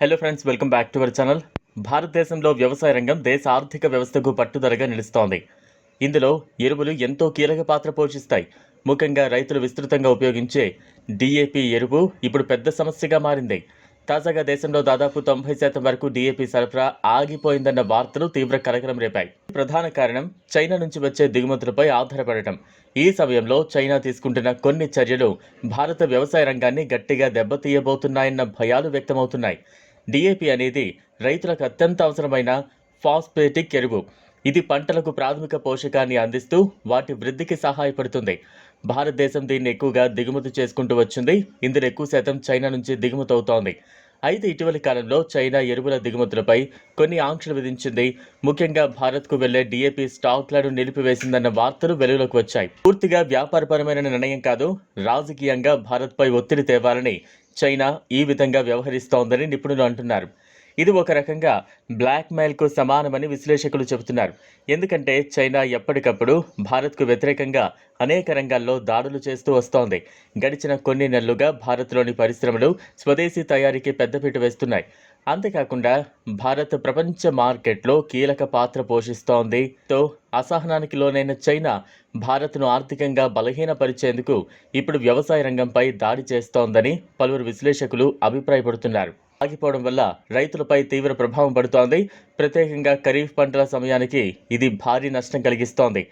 Hello friends welcome back to our channel భారతదేశంలో వ్యవసాయ రంగం దేశ ఆర్థిక వ్యవస్థకు పట్టుదలగా నిలుస్తోంది. ఇందులో ఎరువులు ఎంతో కీలక పాత్ర పోషిస్తాయి. ముఖ్యంగా రైతులు విస్తృతంగా ఉపయోగించే డిఏపి ఎరువు ఇప్పుడు పెద్ద సమస్యగా మారింది. తాజాగా దేశంలో దాదాపు తొంభై శాతం వరకు డిఏపి సరఫరా ఆగిపోయిందన్న వార్తలు తీవ్ర కలకలం రేపాయి. ప్రధాన కారణం చైనా నుంచి వచ్చే దిగుమతులపై ఆధారపడటం. ఈ సమయంలో చైనా తీసుకుంటున్న కొన్ని చర్యలు భారత వ్యవసాయ రంగాన్ని గట్టిగా దెబ్బతీయబోతున్నాయన్న భయాలు వ్యక్తమవుతున్నాయి. డిఏపి అనేది రైతులకు అత్యంత అవసరమైన ఫాస్ఫేటిక్ ఎరువు. ఇది పంటలకు ప్రాథమిక పోషకాన్ని అందిస్తూ వాటి వృద్ధికి సహాయపడుతుంది. భారతదేశం దీన్ని ఎక్కువగా దిగుమతి చేసుకుంటూ వచ్చింది. ఇందులో ఎక్కువ శాతం చైనా నుంచి దిగుమతి అవుతోంది. అయితే ఇటీవలి కాలంలో చైనా ఎరువుల దిగుమతులపై కొన్ని ఆంక్షలు విధించింది. ముఖ్యంగా భారత్కు వెళ్ళే డీఏపీ స్టాక్లను నిలిపివేసిందన్న వార్తలు వెలుగులోకి వచ్చాయి. పూర్తిగా వ్యాపారపరమైన నిర్ణయం కాదు రాజకీయంగా భారత్పై ఒత్తిడి తేవాలని చైనా ఈ విధంగా వ్యవహరిస్తోందని నిపుణులు అంటున్నారు. ఇది ఒక రకంగా బ్లాక్మెయిల్కు సమానమని విశ్లేషకులు చెబుతున్నారు. ఎందుకంటే చైనా ఎప్పటికప్పుడు భారత్కు వ్యతిరేకంగా అనేక రంగాల్లో దాడులు చేస్తూ వస్తోంది. గడిచిన కొన్ని నెలలుగా భారత్లోని పరిశ్రమలు స్వదేశీ తయారీకి పెద్దపీట వేస్తున్నాయి. అంతేకాకుండా భారత్ ప్రపంచ మార్కెట్లో కీలక పాత్ర పోషిస్తోంది. తో అసహనానికి లోనైన చైనా భారత్ను ఆర్థికంగా బలహీనపరిచేందుకు ఇప్పుడు వ్యవసాయ రంగంపై దాడి చేస్తోందని పలువురు విశ్లేషకులు అభిప్రాయపడుతున్నారు. ఆగిపోవడం వల్ల రైతులపై తీవ్ర ప్రభావం పడుతోంది. ప్రత్యేకంగా ఖరీఫ్ పంటల సమయానికి ఇది భారీ నష్టం కలిగిస్తోంది.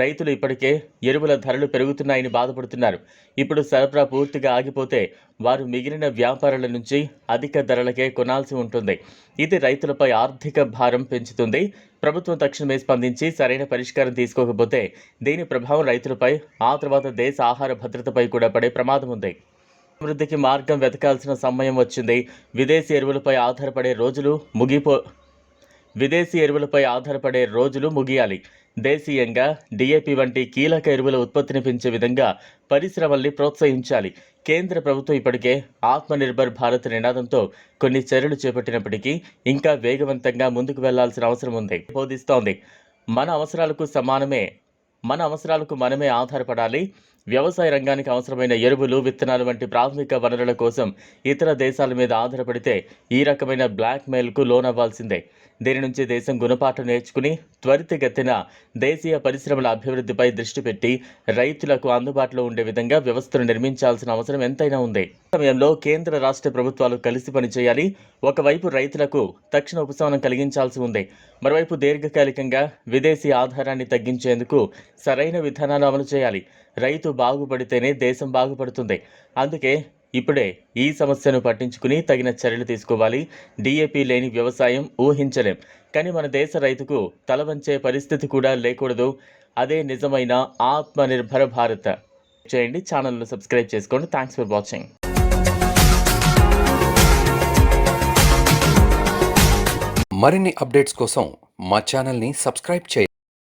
రైతులు ఇప్పటికే ఎరువుల ధరలు పెరుగుతున్నాయని బాధపడుతున్నారు. ఇప్పుడు సరఫరా పూర్తిగా ఆగిపోతే వారు మిగిలిన వ్యాపారుల నుంచి అధిక ధరలకే కొనాల్సి ఉంటుంది. ఇది రైతులపై ఆర్థిక భారం పెంచుతుంది. ప్రభుత్వం తక్షణమే స్పందించి సరైన పరిష్కారం తీసుకోకపోతే దీని ప్రభావం రైతులపై ఆ తర్వాత దేశ ఆహార భద్రతపై కూడా పడే ప్రమాదం ఉంది. అభివృద్ధికి మార్గం వెతకాల్సిన సమయం వచ్చింది. విదేశీ ఎరువులపై ఆధారపడే రోజులు ముగిపో విదేశీ ఎరువులపై ఆధారపడే రోజులు ముగియాలి. దేశీయంగా డిఏపి వంటి కీలక ఎరువుల ఉత్పత్తిని పెంచే విధంగా పరిశ్రమల్ని ప్రోత్సహించాలి. కేంద్ర ప్రభుత్వం ఇప్పటికే ఆత్మనిర్భర్ భారత్ నినాదంతో కొన్ని చర్యలు చేపట్టినప్పటికీ ఇంకా వేగవంతంగా ముందుకు వెళ్ళాల్సిన అవసరం ఉంది. బోధిస్తోంది మన అవసరాలకు సమానమే మన అవసరాలకు మనమే ఆధారపడాలి. వ్యవసాయ రంగానికి అవసరమైన ఎరువులు విత్తనాలు వంటి ప్రాథమిక వనరుల కోసం ఇతర దేశాల మీద ఆధారపడితే ఈ రకమైన బ్లాక్ మెయిల్కు లోనవ్వాల్సిందే. దీని నుంచి దేశం గుణపాఠం నేర్చుకుని త్వరితగతిన దేశీయ పరిశ్రమల అభివృద్ధిపై దృష్టి పెట్టి రైతులకు అందుబాటులో ఉండే విధంగా వ్యవస్థను నిర్మించాల్సిన అవసరం ఎంతైనా ఉంది. సమయంలో కేంద్ర రాష్ట్ర ప్రభుత్వాలు కలిసి పనిచేయాలి. ఒకవైపు రైతులకు తక్షణ ఉపశమనం కలిగించాల్సి ఉంది. మరోవైపు దీర్ఘకాలికంగా విదేశీ ఆధారాన్ని తగ్గించేందుకు సరైన విధానాలు అమలు చేయాలి. రైతు బాగుపడితేనే దేశం బాగుపడుతుంది. అందుకే ఇప్పుడే ఈ సమస్యను పట్టించుకుని తగిన చర్యలు తీసుకోవాలి. డీఏపీ లేని వ్యవసాయం ఊహించలేం. కానీ మన దేశ రైతుకు తలవంచే పరిస్థితి కూడా లేకూడదు. అదే నిజమైన ఆత్మనిర్భర భారత్. చేయండి ఛానల్ను సబ్స్క్రైబ్ చేసుకోండి. Thanks for watching. మరిన్ని అప్డేట్స్ కోసం మా ఛానల్ని సబ్స్క్రైబ్ చేయండి.